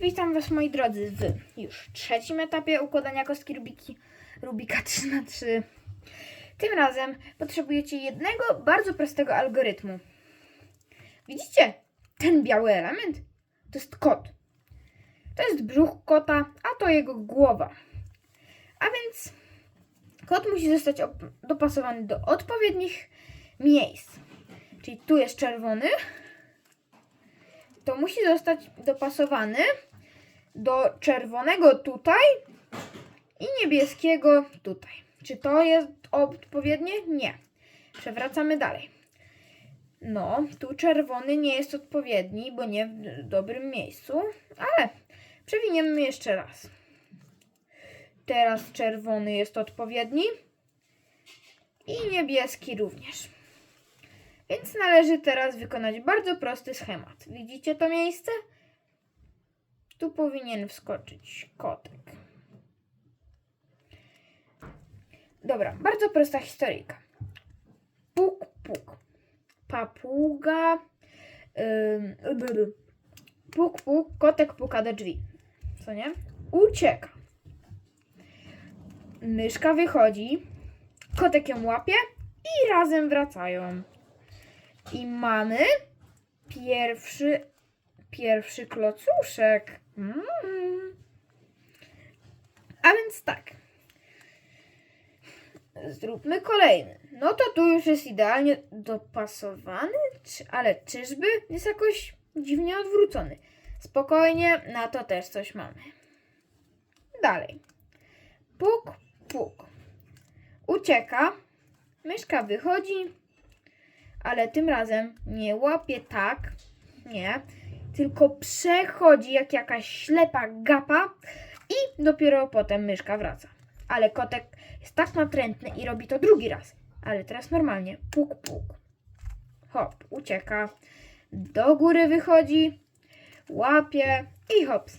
Witam Was moi drodzy w już trzecim etapie układania kostki Rubiki, Rubika 3 na 3 Tym razem potrzebujecie jednego bardzo prostego algorytmu. Widzicie? Ten biały element to jest kot. To jest brzuch kota, a to jego głowa. A więc kot musi zostać op- dopasowany do odpowiednich miejsc. Czyli tu jest czerwony, to musi zostać dopasowany do czerwonego tutaj i niebieskiego tutaj. Czy to jest odpowiednie? Nie. Przewracamy dalej. No, tu czerwony nie jest odpowiedni, bo nie w dobrym miejscu, ale przewiniemy jeszcze raz. Teraz czerwony jest odpowiedni i niebieski również. Więc należy teraz wykonać bardzo prosty schemat. Widzicie to miejsce? Tu powinien wskoczyć kotek. Dobra, bardzo prosta historyjka. Puk, puk. Papuga. Br- puk, puk. Kotek puka do drzwi. Co nie? Ucieka. Myszka wychodzi. Kotek ją łapie i razem wracają. I mamy pierwszy, pierwszy klocuszek. Mm. A więc tak. Zróbmy kolejny. No to tu już jest idealnie dopasowany, ale czyżby jest jakoś dziwnie odwrócony. Spokojnie, na to też coś mamy. Dalej. Puk, puk. Ucieka. Myszka wychodzi, ale tym razem nie łapie tak, nie, tylko przechodzi jak jakaś ślepa gapa i dopiero potem myszka wraca. Ale kotek jest tak natrętny i robi to drugi raz. Ale teraz normalnie. Puk, puk. Hop, ucieka. Do góry wychodzi, łapie i hops.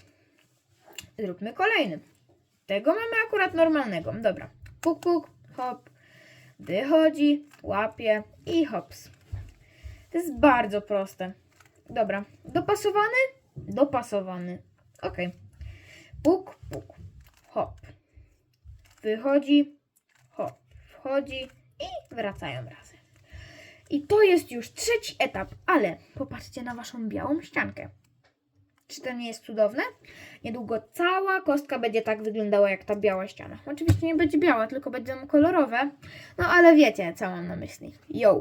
Zróbmy kolejny. Tego mamy akurat normalnego. Dobra. Puk, puk, hop. Wychodzi, łapie i hops. To jest bardzo proste. Dobra. Dopasowany? Dopasowany. Ok. Puk, puk. Hop. Wychodzi, hop. Wchodzi i wracają razem. I to jest już trzeci etap, ale popatrzcie na waszą białą ściankę. Czy to nie jest cudowne? Niedługo cała kostka będzie tak wyglądała jak ta biała ściana. Oczywiście nie będzie biała, tylko będą kolorowe. No ale wiecie, co mam na myśli. Yo!